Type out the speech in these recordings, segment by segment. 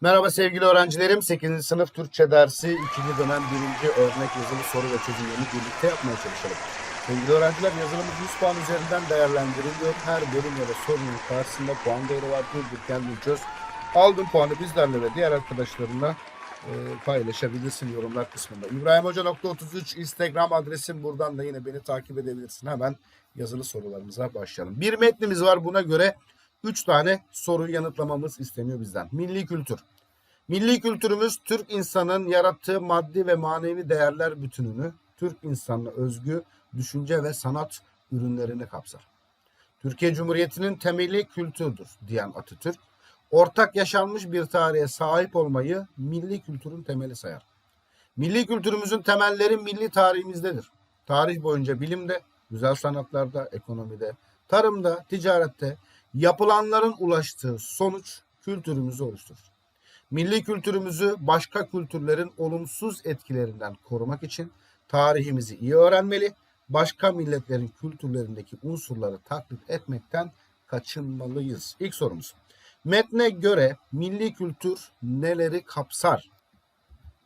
Merhaba sevgili öğrencilerim. 8. sınıf Türkçe dersi 2. dönem 1. örnek yazılı soru ve çözümlerini birlikte yapmaya çalışalım. Sevgili öğrenciler yazılımız 100 puan üzerinden değerlendiriliyor. Her bölüm ya da sorunun karşısında puan değeri var. Durdur kendin çöz. Aldığın puanı bizlerle ve diğer arkadaşlarınla e, paylaşabilirsin yorumlar kısmında. İbrahimhoca.33 Instagram adresim. Buradan da yine beni takip edebilirsin. Hemen yazılı sorularımıza başlayalım. Bir metnimiz var. Buna göre 3 tane soruyu yanıtlamamız isteniyor bizden. Milli kültür. Milli kültürümüz Türk insanın yarattığı maddi ve manevi değerler bütününü, Türk insanına özgü düşünce ve sanat ürünlerini kapsar. Türkiye Cumhuriyeti'nin temeli kültürdür diyen Atatürk, ortak yaşanmış bir tarihe sahip olmayı milli kültürün temeli sayar. Milli kültürümüzün temelleri milli tarihimizdedir. Tarih boyunca bilimde, güzel sanatlarda, ekonomide, tarımda, ticarette yapılanların ulaştığı sonuç kültürümüzü oluşturur. Milli kültürümüzü başka kültürlerin olumsuz etkilerinden korumak için tarihimizi iyi öğrenmeli, başka milletlerin kültürlerindeki unsurları taklit etmekten kaçınmalıyız. İlk sorumuz. Metne göre milli kültür neleri kapsar?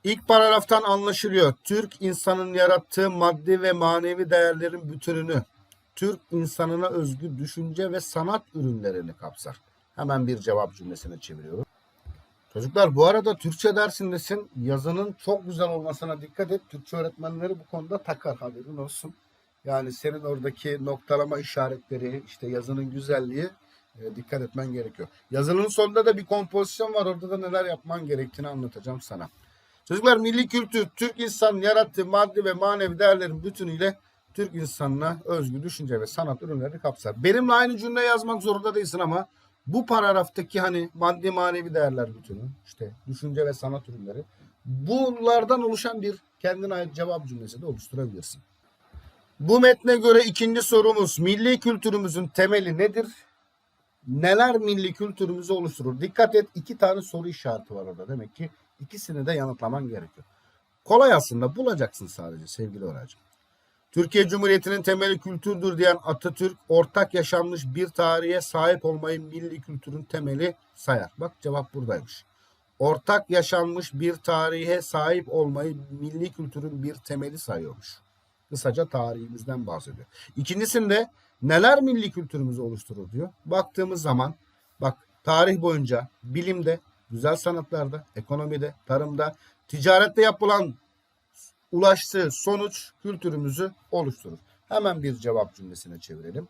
İlk paragraftan anlaşılıyor. Türk insanın yarattığı maddi ve manevi değerlerin bütününü, Türk insanına özgü düşünce ve sanat ürünlerini kapsar. Hemen bir cevap cümlesine çeviriyorum. Çocuklar bu arada Türkçe dersindesin. Yazının çok güzel olmasına dikkat et. Türkçe öğretmenleri bu konuda takar haberin olsun. Yani senin oradaki noktalama işaretleri, işte yazının güzelliği e, dikkat etmen gerekiyor. Yazının sonunda da bir kompozisyon var. Orada da neler yapman gerektiğini anlatacağım sana. Çocuklar milli kültür, Türk insanın yarattığı maddi ve manevi değerlerin bütünüyle Türk insanına özgü düşünce ve sanat ürünlerini kapsar. Benimle aynı cümle yazmak zorunda değilsin ama bu paragraftaki hani maddi manevi değerler bütünü, işte düşünce ve sanat ürünleri bunlardan oluşan bir kendine ait cevap cümlesi de oluşturabilirsin. Bu metne göre ikinci sorumuz milli kültürümüzün temeli nedir? Neler milli kültürümüzü oluşturur? Dikkat et iki tane soru işareti var orada. Demek ki ikisini de yanıtlaman gerekiyor. Kolay aslında bulacaksın sadece sevgili öğrencim. Türkiye Cumhuriyeti'nin temeli kültürdür diyen Atatürk ortak yaşanmış bir tarihe sahip olmayı milli kültürün temeli sayar. Bak cevap buradaymış. Ortak yaşanmış bir tarihe sahip olmayı milli kültürün bir temeli sayıyormuş. Kısaca tarihimizden bahsediyor. İkincisinde neler milli kültürümüzü oluşturur diyor. Baktığımız zaman bak tarih boyunca bilimde, güzel sanatlarda, ekonomide, tarımda, ticarette yapılan ulaştığı sonuç kültürümüzü oluşturur. Hemen bir cevap cümlesine çevirelim.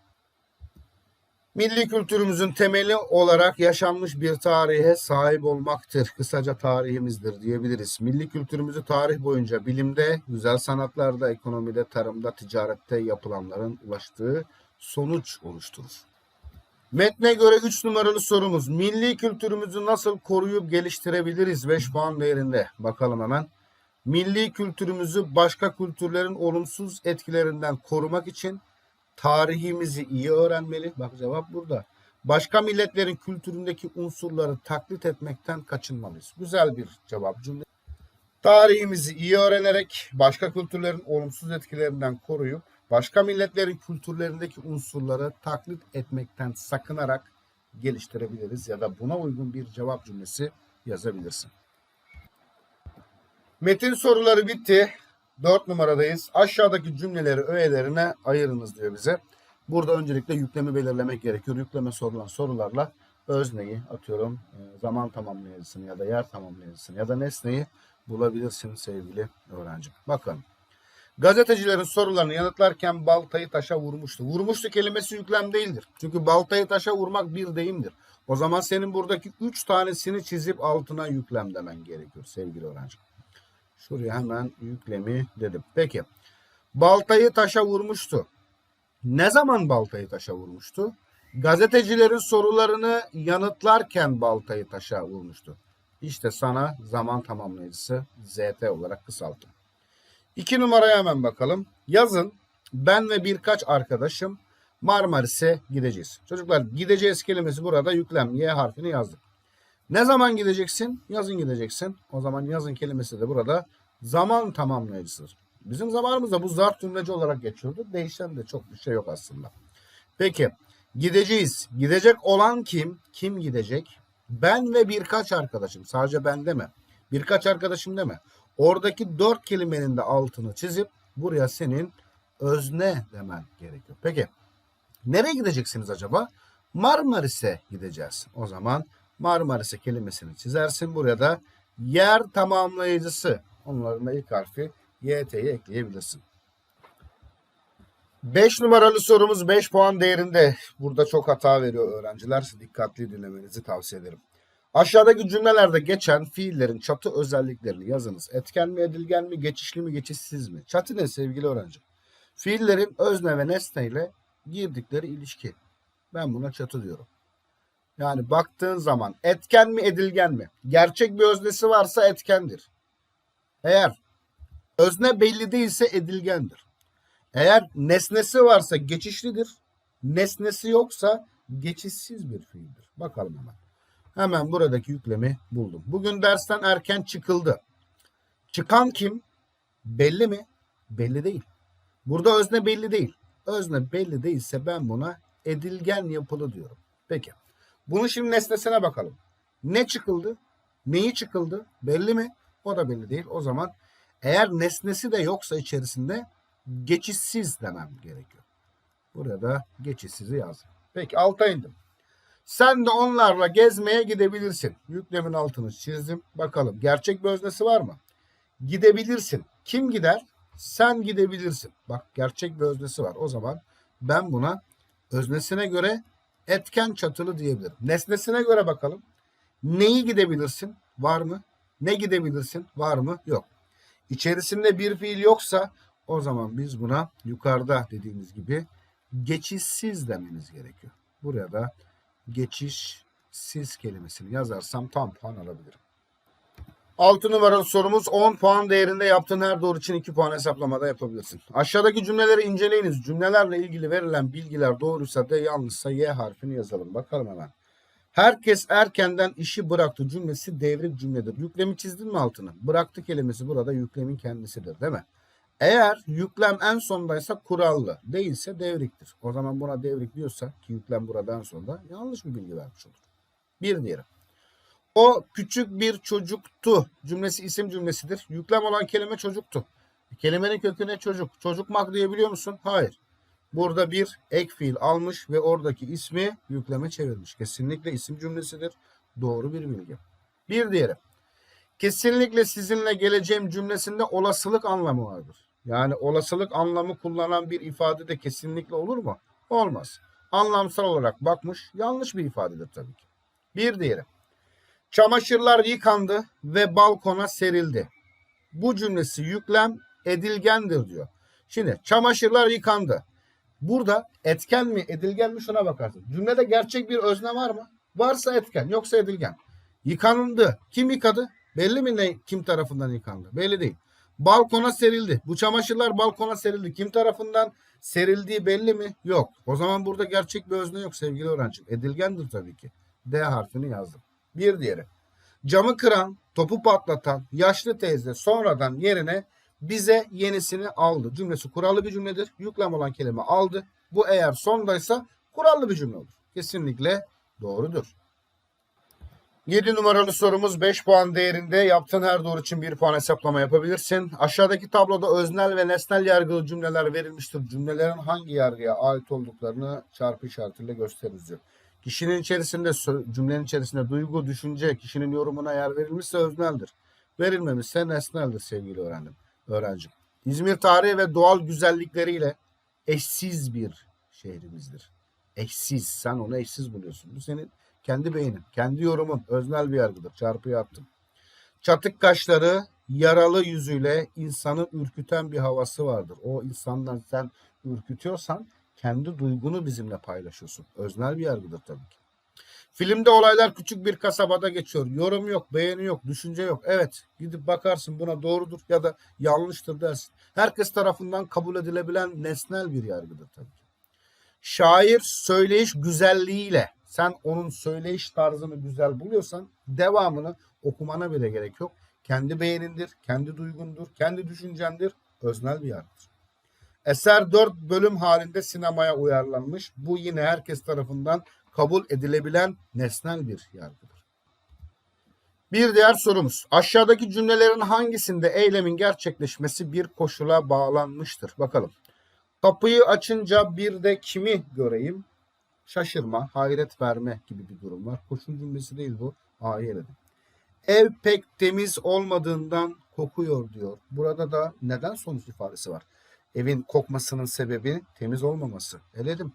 Milli kültürümüzün temeli olarak yaşanmış bir tarihe sahip olmaktır. Kısaca tarihimizdir diyebiliriz. Milli kültürümüzü tarih boyunca bilimde, güzel sanatlarda, ekonomide, tarımda, ticarette yapılanların ulaştığı sonuç oluşturur. Metne göre 3 numaralı sorumuz. Milli kültürümüzü nasıl koruyup geliştirebiliriz 5 puan değerinde. Bakalım hemen. Milli kültürümüzü başka kültürlerin olumsuz etkilerinden korumak için tarihimizi iyi öğrenmeli. Bak cevap burada. Başka milletlerin kültüründeki unsurları taklit etmekten kaçınmalıyız. Güzel bir cevap cümle. Tarihimizi iyi öğrenerek başka kültürlerin olumsuz etkilerinden koruyup başka milletlerin kültürlerindeki unsurları taklit etmekten sakınarak geliştirebiliriz ya da buna uygun bir cevap cümlesi yazabilirsin. Metin soruları bitti. 4 numaradayız. Aşağıdaki cümleleri öğelerine ayırınız diyor bize. Burada öncelikle yüklemi belirlemek gerekiyor. Yükleme sorulan sorularla özneyi atıyorum e, zaman tamamlayıcısını ya da yer tamamlayıcısını ya da nesneyi bulabilirsin sevgili öğrencim. Bakın. Gazetecilerin sorularını yanıtlarken baltayı taşa vurmuştu. Vurmuştu kelimesi yüklem değildir. Çünkü baltayı taşa vurmak bir deyimdir. O zaman senin buradaki 3 tanesini çizip altına yüklem demen gerekiyor sevgili öğrencim. Şuraya hemen yüklemi dedim. Peki. Baltayı taşa vurmuştu. Ne zaman baltayı taşa vurmuştu? Gazetecilerin sorularını yanıtlarken baltayı taşa vurmuştu. İşte sana zaman tamamlayıcısı ZT olarak kısalttım. İki numaraya hemen bakalım. Yazın ben ve birkaç arkadaşım Marmaris'e gideceğiz. Çocuklar gideceğiz kelimesi burada yüklem Y harfini yazdık. Ne zaman gideceksin? Yazın gideceksin. O zaman yazın kelimesi de burada zaman tamamlayıcısıdır. Bizim zamanımızda bu zarf cümleci olarak geçiyordu. Değişen de çok bir şey yok aslında. Peki gideceğiz. Gidecek olan kim? Kim gidecek? Ben ve birkaç arkadaşım. Sadece ben deme. Birkaç arkadaşım deme. Oradaki dört kelimenin de altını çizip buraya senin özne demen gerekiyor. Peki nereye gideceksiniz acaba? Marmaris'e gideceğiz. O zaman Marmaris'e kelimesini çizersin. Buraya da yer tamamlayıcısı. Onların da ilk harfi YT'yi ekleyebilirsin. 5 numaralı sorumuz 5 puan değerinde. Burada çok hata veriyor öğrenciler. Dikkatli dinlemenizi tavsiye ederim. Aşağıdaki cümlelerde geçen fiillerin çatı özelliklerini yazınız. Etken mi, edilgen mi, geçişli mi, geçişsiz mi? Çatı ne sevgili öğrenci? Fiillerin özne ve nesne ile girdikleri ilişki. Ben buna çatı diyorum. Yani baktığın zaman etken mi, edilgen mi? Gerçek bir öznesi varsa etkendir. Eğer özne belli değilse edilgendir. Eğer nesnesi varsa geçişlidir. Nesnesi yoksa geçişsiz bir fiildir. Bakalım hemen. Hemen buradaki yüklemi buldum. Bugün dersten erken çıkıldı. Çıkan kim? Belli mi? Belli değil. Burada özne belli değil. Özne belli değilse ben buna edilgen yapılı diyorum. Peki. Bunun şimdi nesnesine bakalım. Ne çıkıldı? Neyi çıkıldı? Belli mi? O da belli değil. O zaman eğer nesnesi de yoksa içerisinde geçişsiz demem gerekiyor. Burada geçişsizi yazdım. Peki alta indim. Sen de onlarla gezmeye gidebilirsin. Yüklemin altını çizdim. Bakalım gerçek bir öznesi var mı? Gidebilirsin. Kim gider? Sen gidebilirsin. Bak gerçek bir öznesi var. O zaman ben buna öznesine göre etken çatılı diyebilirim. Nesnesine göre bakalım. Neyi gidebilirsin? Var mı? Ne gidebilirsin? Var mı? Yok. İçerisinde bir fiil yoksa o zaman biz buna yukarıda dediğimiz gibi geçişsiz dememiz gerekiyor. Buraya da geçişsiz kelimesini yazarsam tam puan alabilirim. 6 numaralı sorumuz 10 puan değerinde yaptığın her doğru için 2 puan hesaplamada yapabilirsin. Aşağıdaki cümleleri inceleyiniz. Cümlelerle ilgili verilen bilgiler doğruysa da yanlışsa Y harfini yazalım. Bakalım hemen. Herkes erkenden işi bıraktı cümlesi devrik cümledir. Yüklemi çizdin mi altını? Bıraktı kelimesi burada yüklemin kendisidir değil mi? Eğer yüklem en sondaysa kurallı, değilse devriktir. O zaman buna devrik diyorsa ki yüklem burada en sonda yanlış bir bilgi vermiş olur. Bir diğeri. O küçük bir çocuktu cümlesi isim cümlesidir. Yüklem olan kelime çocuktu. Kelimenin kökü ne çocuk? Çocukmak diyebiliyor musun? Hayır. Burada bir ek fiil almış ve oradaki ismi yükleme çevirmiş. Kesinlikle isim cümlesidir. Doğru bir bilgi. Bir diğeri. Kesinlikle sizinle geleceğim cümlesinde olasılık anlamı vardır. Yani olasılık anlamı kullanan bir ifade de kesinlikle olur mu? Olmaz. Anlamsal olarak bakmış yanlış bir ifadedir tabii ki. Bir diğeri. Çamaşırlar yıkandı ve balkona serildi. Bu cümlesi yüklem edilgendir diyor. Şimdi çamaşırlar yıkandı. Burada etken mi edilgen mi şuna bakarsın. Cümlede gerçek bir özne var mı? Varsa etken yoksa edilgen. Yıkandı. Kim yıkadı? Belli mi ne kim tarafından yıkandı? Belli değil. Balkona serildi. Bu çamaşırlar balkona serildi. Kim tarafından serildiği belli mi? Yok. O zaman burada gerçek bir özne yok sevgili öğrencim. Edilgendir tabii ki. D harfini yazdım. Bir diğeri. Camı kıran, topu patlatan yaşlı teyze sonradan yerine bize yenisini aldı. Cümlesi kurallı bir cümledir. Yüklem olan kelime aldı. Bu eğer sondaysa kurallı bir cümle olur. Kesinlikle doğrudur. 7 numaralı sorumuz 5 puan değerinde. Yaptığın her doğru için 1 puan hesaplama yapabilirsin. Aşağıdaki tabloda öznel ve nesnel yargılı cümleler verilmiştir. Cümlelerin hangi yargıya ait olduklarını çarpı işaretiyle gösteririz diyor. Kişinin içerisinde cümlenin içerisinde duygu, düşünce, kişinin yorumuna yer verilmişse özneldir. Verilmemişse nesneldir sevgili öğrendim, öğrencim. İzmir tarihi ve doğal güzellikleriyle eşsiz bir şehrimizdir. Eşsiz. Sen onu eşsiz buluyorsun. Bu senin kendi beynin, kendi yorumun, öznel bir yargıdır. Çarpı yaptım. Çatık kaşları, yaralı yüzüyle insanı ürküten bir havası vardır. O insandan sen ürkütüyorsan kendi duygunu bizimle paylaşıyorsun. Öznel bir yargıdır tabii ki. Filmde olaylar küçük bir kasabada geçiyor. Yorum yok, beğeni yok, düşünce yok. Evet, gidip bakarsın buna doğrudur ya da yanlıştır dersin. Herkes tarafından kabul edilebilen nesnel bir yargıdır tabii ki. Şair söyleyiş güzelliğiyle sen onun söyleyiş tarzını güzel buluyorsan devamını okumana bile gerek yok. Kendi beğenindir, kendi duygundur, kendi düşüncendir, öznel bir yargıdır. Eser 4 bölüm halinde sinemaya uyarlanmış. Bu yine herkes tarafından kabul edilebilen nesnel bir yargıdır. Bir diğer sorumuz. Aşağıdaki cümlelerin hangisinde eylemin gerçekleşmesi bir koşula bağlanmıştır? Bakalım. Kapıyı açınca bir de kimi göreyim? Şaşırma, hayret verme gibi bir durum var. Koşul cümlesi değil bu. A'yı eledim. Ev pek temiz olmadığından kokuyor diyor. Burada da neden sonuç ifadesi var? Evin kokmasının sebebi temiz olmaması. Eledim.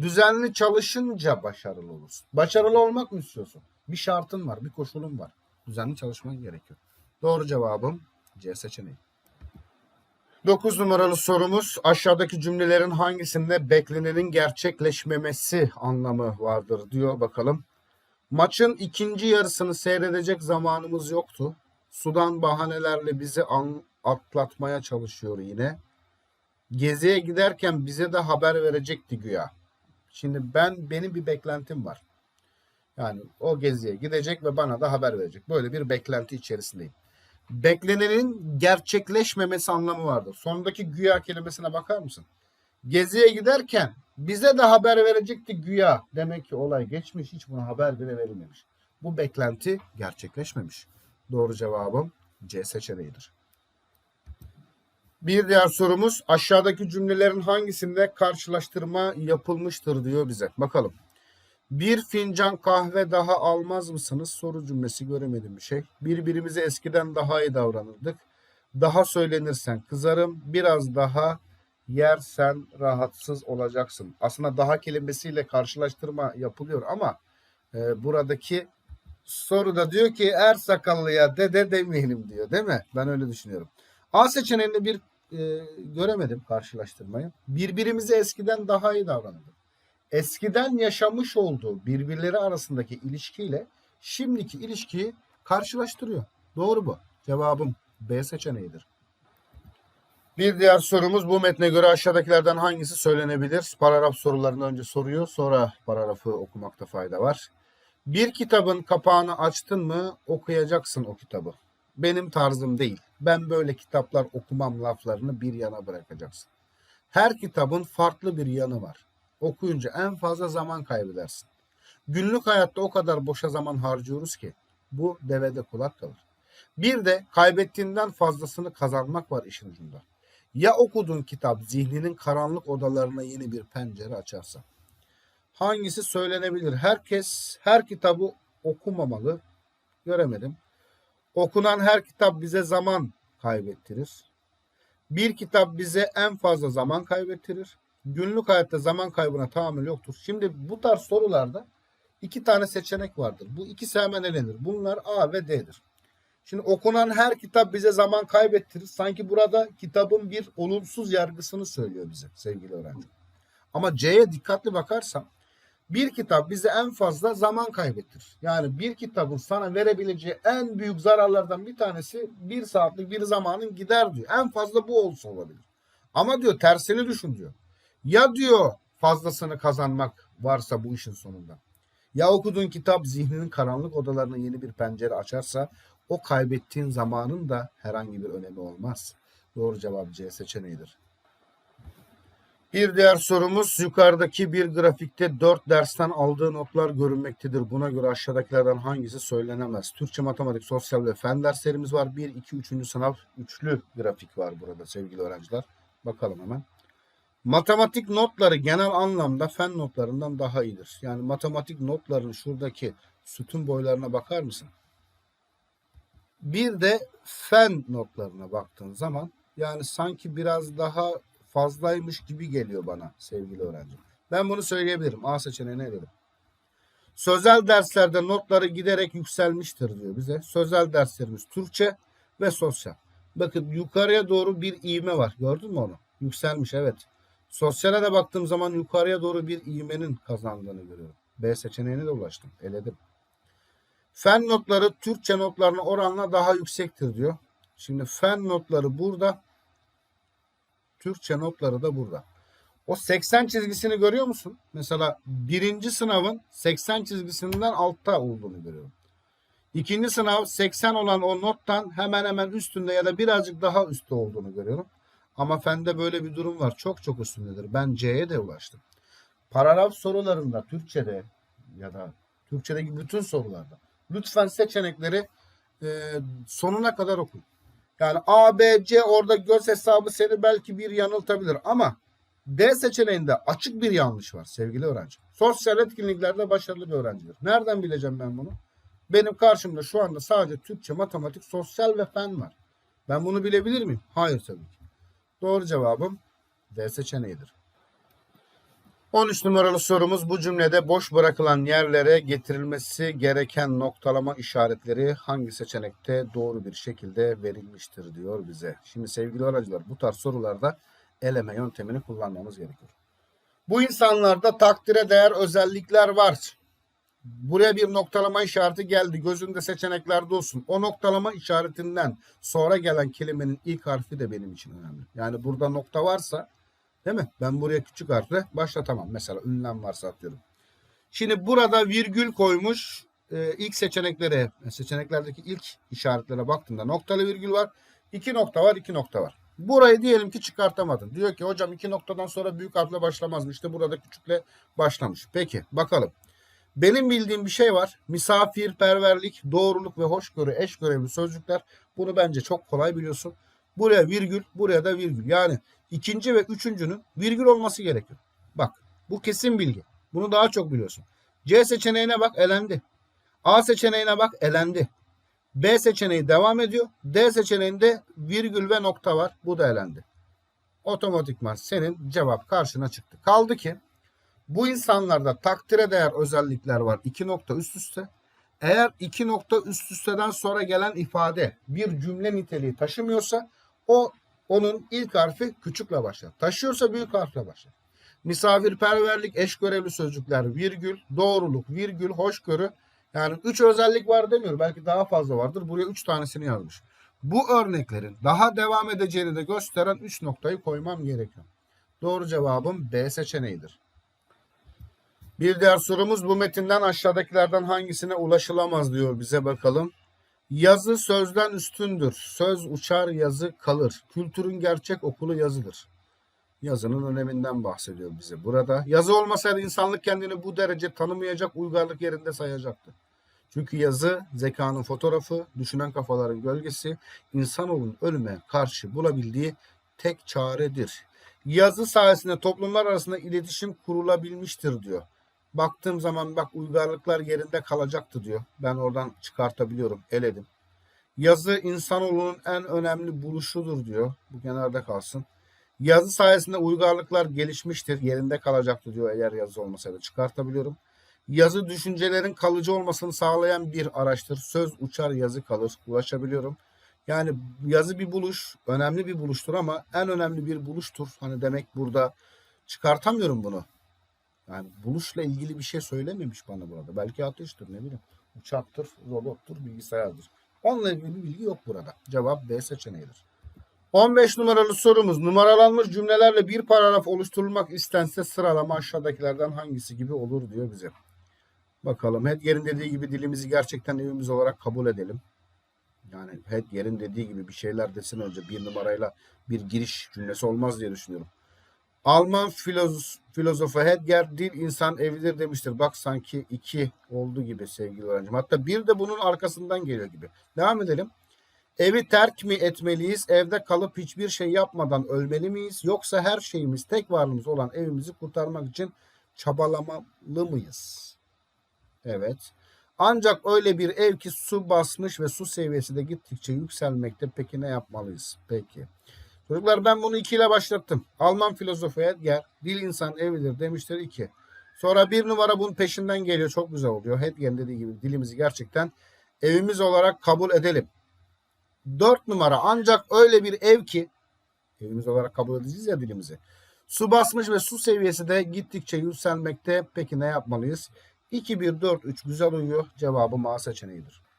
Düzenli çalışınca başarılı olursun. Başarılı olmak mı istiyorsun? Bir şartın var, bir koşulun var. Düzenli çalışman gerekiyor. Doğru cevabım C seçeneği. 9 numaralı sorumuz aşağıdaki cümlelerin hangisinde beklenenin gerçekleşmemesi anlamı vardır diyor bakalım. Maçın ikinci yarısını seyredecek zamanımız yoktu. Sudan bahanelerle bizi atlatmaya çalışıyor yine. Geziye giderken bize de haber verecekti güya. Şimdi ben benim bir beklentim var. Yani o geziye gidecek ve bana da haber verecek. Böyle bir beklenti içerisindeyim. Beklenenin gerçekleşmemesi anlamı vardır. Sonundaki güya kelimesine bakar mısın? Geziye giderken bize de haber verecekti güya. Demek ki olay geçmiş hiç buna haber bile verilmemiş. Bu beklenti gerçekleşmemiş. Doğru cevabım C seçeneğidir. Bir diğer sorumuz aşağıdaki cümlelerin hangisinde karşılaştırma yapılmıştır diyor bize. Bakalım. Bir fincan kahve daha almaz mısınız? Soru cümlesi göremedim bir şey. Birbirimize eskiden daha iyi davranırdık. Daha söylenirsen kızarım. Biraz daha yersen rahatsız olacaksın. Aslında daha kelimesiyle karşılaştırma yapılıyor ama e, buradaki soruda diyor ki er sakallıya dede demeyelim diyor değil mi? Ben öyle düşünüyorum. A seçeneğinde bir e, göremedim karşılaştırmayı. Birbirimize eskiden daha iyi davranırdık eskiden yaşamış olduğu birbirleri arasındaki ilişkiyle şimdiki ilişkiyi karşılaştırıyor. Doğru bu. Cevabım B seçeneğidir. Bir diğer sorumuz bu metne göre aşağıdakilerden hangisi söylenebilir? Paragraf sorularını önce soruyor sonra paragrafı okumakta fayda var. Bir kitabın kapağını açtın mı okuyacaksın o kitabı. Benim tarzım değil. Ben böyle kitaplar okumam laflarını bir yana bırakacaksın. Her kitabın farklı bir yanı var okuyunca en fazla zaman kaybedersin. Günlük hayatta o kadar boşa zaman harcıyoruz ki bu devede kulak kalır. Bir de kaybettiğinden fazlasını kazanmak var işin ucunda. Ya okuduğun kitap zihninin karanlık odalarına yeni bir pencere açarsa? Hangisi söylenebilir? Herkes her kitabı okumamalı. Göremedim. Okunan her kitap bize zaman kaybettirir. Bir kitap bize en fazla zaman kaybettirir günlük hayatta zaman kaybına tahammül yoktur. Şimdi bu tarz sorularda iki tane seçenek vardır. Bu ikisi hemen elenir. Bunlar A ve D'dir. Şimdi okunan her kitap bize zaman kaybettirir. Sanki burada kitabın bir olumsuz yargısını söylüyor bize sevgili öğrenci. Ama C'ye dikkatli bakarsam bir kitap bize en fazla zaman kaybettirir. Yani bir kitabın sana verebileceği en büyük zararlardan bir tanesi bir saatlik bir zamanın gider diyor. En fazla bu olsa olabilir. Ama diyor tersini düşün diyor. Ya diyor fazlasını kazanmak varsa bu işin sonunda. Ya okuduğun kitap zihninin karanlık odalarına yeni bir pencere açarsa o kaybettiğin zamanın da herhangi bir önemi olmaz. Doğru cevap C seçeneğidir. Bir diğer sorumuz yukarıdaki bir grafikte 4 dersten aldığı notlar görünmektedir. Buna göre aşağıdakilerden hangisi söylenemez? Türkçe, matematik, sosyal ve fen derslerimiz var. 1, 2, 3. sınav üçlü grafik var burada sevgili öğrenciler. Bakalım hemen. Matematik notları genel anlamda fen notlarından daha iyidir. Yani matematik notların şuradaki sütun boylarına bakar mısın? Bir de fen notlarına baktığın zaman yani sanki biraz daha fazlaymış gibi geliyor bana sevgili öğrencim. Ben bunu söyleyebilirim. A seçeneğine eledim. Sözel derslerde notları giderek yükselmiştir diyor bize. Sözel derslerimiz Türkçe ve sosyal. Bakın yukarıya doğru bir iğme var. Gördün mü onu? Yükselmiş evet. Sosyale de baktığım zaman yukarıya doğru bir ivmenin kazandığını görüyorum. B seçeneğine de ulaştım. Eledim. Fen notları Türkçe notlarına oranla daha yüksektir diyor. Şimdi fen notları burada. Türkçe notları da burada. O 80 çizgisini görüyor musun? Mesela birinci sınavın 80 çizgisinden altta olduğunu görüyorum. İkinci sınav 80 olan o nottan hemen hemen üstünde ya da birazcık daha üstte olduğunu görüyorum. Ama fende böyle bir durum var. Çok çok üstündedir. Ben C'ye de ulaştım. Paragraf sorularında Türkçe'de ya da Türkçedeki bütün sorularda lütfen seçenekleri e, sonuna kadar okuyun. Yani A, B, C orada göz hesabı seni belki bir yanıltabilir ama D seçeneğinde açık bir yanlış var sevgili öğrenci. Sosyal etkinliklerde başarılı bir öğrencidir. Nereden bileceğim ben bunu? Benim karşımda şu anda sadece Türkçe, matematik, sosyal ve fen var. Ben bunu bilebilir miyim? Hayır tabii ki. Doğru cevabım D seçeneğidir. 13 numaralı sorumuz bu cümlede boş bırakılan yerlere getirilmesi gereken noktalama işaretleri hangi seçenekte doğru bir şekilde verilmiştir diyor bize. Şimdi sevgili öğrenciler bu tarz sorularda eleme yöntemini kullanmamız gerekiyor. Bu insanlarda takdire değer özellikler var. Buraya bir noktalama işareti geldi. Gözünde seçeneklerde olsun. O noktalama işaretinden sonra gelen kelimenin ilk harfi de benim için önemli. Yani burada nokta varsa değil mi? Ben buraya küçük harfle başlatamam. Mesela ünlem varsa atıyorum. Şimdi burada virgül koymuş. Ee, ilk seçeneklere, seçeneklerdeki ilk işaretlere baktığımda noktalı virgül var. iki nokta var, iki nokta var. Burayı diyelim ki çıkartamadın. Diyor ki hocam iki noktadan sonra büyük harfle başlamaz mı? İşte burada küçükle başlamış. Peki bakalım. Benim bildiğim bir şey var. Misafirperverlik, doğruluk ve hoşgörü eş görevli sözcükler. Bunu bence çok kolay biliyorsun. Buraya virgül, buraya da virgül. Yani ikinci ve üçüncünün virgül olması gerekiyor. Bak bu kesin bilgi. Bunu daha çok biliyorsun. C seçeneğine bak elendi. A seçeneğine bak elendi. B seçeneği devam ediyor. D seçeneğinde virgül ve nokta var. Bu da elendi. Otomatikman senin cevap karşına çıktı. Kaldı ki bu insanlarda takdire değer özellikler var. İki nokta üst üste. Eğer iki nokta üst üsteden sonra gelen ifade bir cümle niteliği taşımıyorsa o onun ilk harfi küçükle başlar. Taşıyorsa büyük harfle başlar. Misafirperverlik, eş görevli sözcükler, virgül, doğruluk, virgül, hoşgörü. Yani üç özellik var demiyor. Belki daha fazla vardır. Buraya üç tanesini yazmış. Bu örneklerin daha devam edeceğini de gösteren üç noktayı koymam gerekiyor. Doğru cevabım B seçeneğidir. Bir diğer sorumuz bu metinden aşağıdakilerden hangisine ulaşılamaz diyor bize bakalım. Yazı sözden üstündür. Söz uçar yazı kalır. Kültürün gerçek okulu yazıdır. Yazının öneminden bahsediyor bize burada. Yazı olmasaydı insanlık kendini bu derece tanımayacak, uygarlık yerinde sayacaktı. Çünkü yazı zekanın fotoğrafı, düşünen kafaların gölgesi, insanoğlunun ölüme karşı bulabildiği tek çaredir. Yazı sayesinde toplumlar arasında iletişim kurulabilmiştir diyor. Baktığım zaman bak uygarlıklar yerinde kalacaktı diyor. Ben oradan çıkartabiliyorum. Eledim. Yazı insanoğlunun en önemli buluşudur diyor. Bu kenarda kalsın. Yazı sayesinde uygarlıklar gelişmiştir. Yerinde kalacaktı diyor eğer yazı olmasaydı. Çıkartabiliyorum. Yazı düşüncelerin kalıcı olmasını sağlayan bir araçtır. Söz uçar yazı kalır. Ulaşabiliyorum. Yani yazı bir buluş. Önemli bir buluştur ama en önemli bir buluştur. Hani demek burada çıkartamıyorum bunu. Yani buluşla ilgili bir şey söylememiş bana burada. Belki ateştir ne bileyim. Uçaktır, robottur, bilgisayardır. Onunla ilgili bir bilgi yok burada. Cevap B seçeneğidir. 15 numaralı sorumuz. Numaralanmış cümlelerle bir paragraf oluşturulmak istense sıralama aşağıdakilerden hangisi gibi olur diyor bize. Bakalım Hedger'in dediği gibi dilimizi gerçekten evimiz olarak kabul edelim. Yani Hedger'in dediği gibi bir şeyler desin önce bir numarayla bir giriş cümlesi olmaz diye düşünüyorum. Alman filoz, filozofu Hedger dil insan evidir demiştir. Bak sanki iki oldu gibi sevgili öğrencim. Hatta bir de bunun arkasından geliyor gibi. Devam edelim. Evi terk mi etmeliyiz? Evde kalıp hiçbir şey yapmadan ölmeli miyiz? Yoksa her şeyimiz, tek varlığımız olan evimizi kurtarmak için çabalamalı mıyız? Evet. Ancak öyle bir ev ki su basmış ve su seviyesi de gittikçe yükselmekte. Peki ne yapmalıyız? Peki. Çocuklar ben bunu 2 ile başlattım. Alman filozofu Hedger dil insan evidir demiştir 2. Sonra bir numara bunun peşinden geliyor. Çok güzel oluyor. Hedger'in dediği gibi dilimizi gerçekten evimiz olarak kabul edelim. 4 numara ancak öyle bir ev ki evimiz olarak kabul edeceğiz ya dilimizi. Su basmış ve su seviyesi de gittikçe yükselmekte. Peki ne yapmalıyız? 2, 1, 4, 3 güzel uyuyor. Cevabı A seçeneğidir.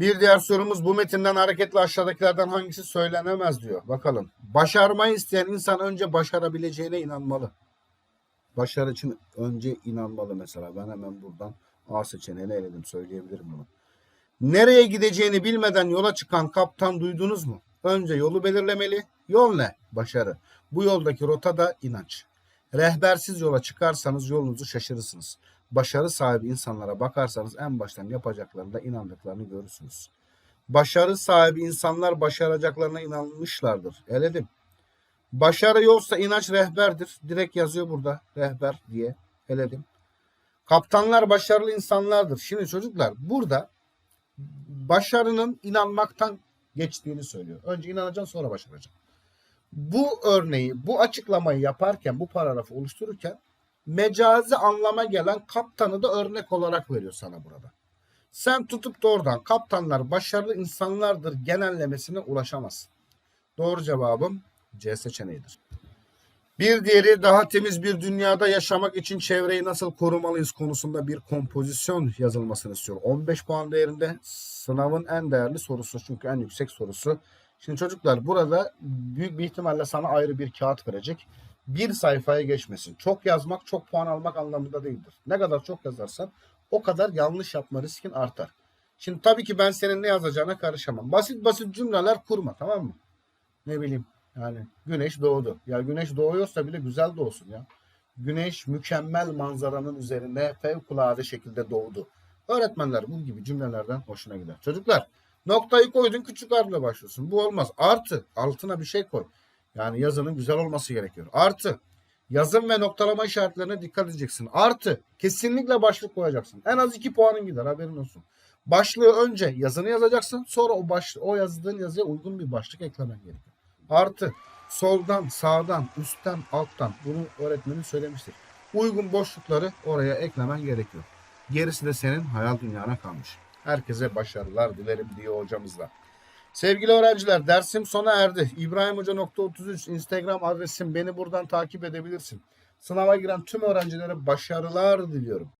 Bir diğer sorumuz bu metinden hareketle aşağıdakilerden hangisi söylenemez diyor. Bakalım. Başarmayı isteyen insan önce başarabileceğine inanmalı. Başarı için önce inanmalı mesela. Ben hemen buradan A seçeneğini eledim. Söyleyebilirim bunu. Nereye gideceğini bilmeden yola çıkan kaptan duydunuz mu? Önce yolu belirlemeli. Yol ne? Başarı. Bu yoldaki rota da inanç. Rehbersiz yola çıkarsanız yolunuzu şaşırırsınız. Başarı sahibi insanlara bakarsanız en baştan yapacaklarında inandıklarını görürsünüz. Başarı sahibi insanlar başaracaklarına inanmışlardır. Eledim. Başarı yoksa inanç rehberdir. Direkt yazıyor burada rehber diye. Eledim. Kaptanlar başarılı insanlardır. Şimdi çocuklar burada başarının inanmaktan geçtiğini söylüyor. Önce inanacaksın sonra başaracaksın. Bu örneği, bu açıklamayı yaparken, bu paragrafı oluştururken mecazi anlama gelen kaptanı da örnek olarak veriyor sana burada. Sen tutup da oradan kaptanlar başarılı insanlardır genellemesine ulaşamazsın. Doğru cevabım C seçeneğidir. Bir diğeri daha temiz bir dünyada yaşamak için çevreyi nasıl korumalıyız konusunda bir kompozisyon yazılmasını istiyor. 15 puan değerinde sınavın en değerli sorusu çünkü en yüksek sorusu. Şimdi çocuklar burada büyük bir ihtimalle sana ayrı bir kağıt verecek. Bir sayfaya geçmesin. Çok yazmak çok puan almak anlamında değildir. Ne kadar çok yazarsan o kadar yanlış yapma riskin artar. Şimdi tabii ki ben senin ne yazacağına karışamam. Basit basit cümleler kurma tamam mı? Ne bileyim yani güneş doğdu. Ya güneş doğuyorsa bile güzel doğsun ya. Güneş mükemmel manzaranın üzerinde fevkalade şekilde doğdu. Öğretmenler bu gibi cümlelerden hoşuna gider. Çocuklar noktayı koydun küçük harfle başlıyorsun. Bu olmaz. Artı altına bir şey koy. Yani yazının güzel olması gerekiyor. Artı yazım ve noktalama işaretlerine dikkat edeceksin. Artı kesinlikle başlık koyacaksın. En az iki puanın gider haberin olsun. Başlığı önce yazını yazacaksın. Sonra o baş, o yazdığın yazıya uygun bir başlık eklemen gerekiyor. Artı soldan, sağdan, üstten, alttan bunu öğretmenin söylemiştir. Uygun boşlukları oraya eklemen gerekiyor. Gerisi de senin hayal dünyana kalmış. Herkese başarılar dilerim diyor hocamızla. Sevgili öğrenciler dersim sona erdi. İbrahim Hoca nokta 33 Instagram adresim beni buradan takip edebilirsin. Sınava giren tüm öğrencilere başarılar diliyorum.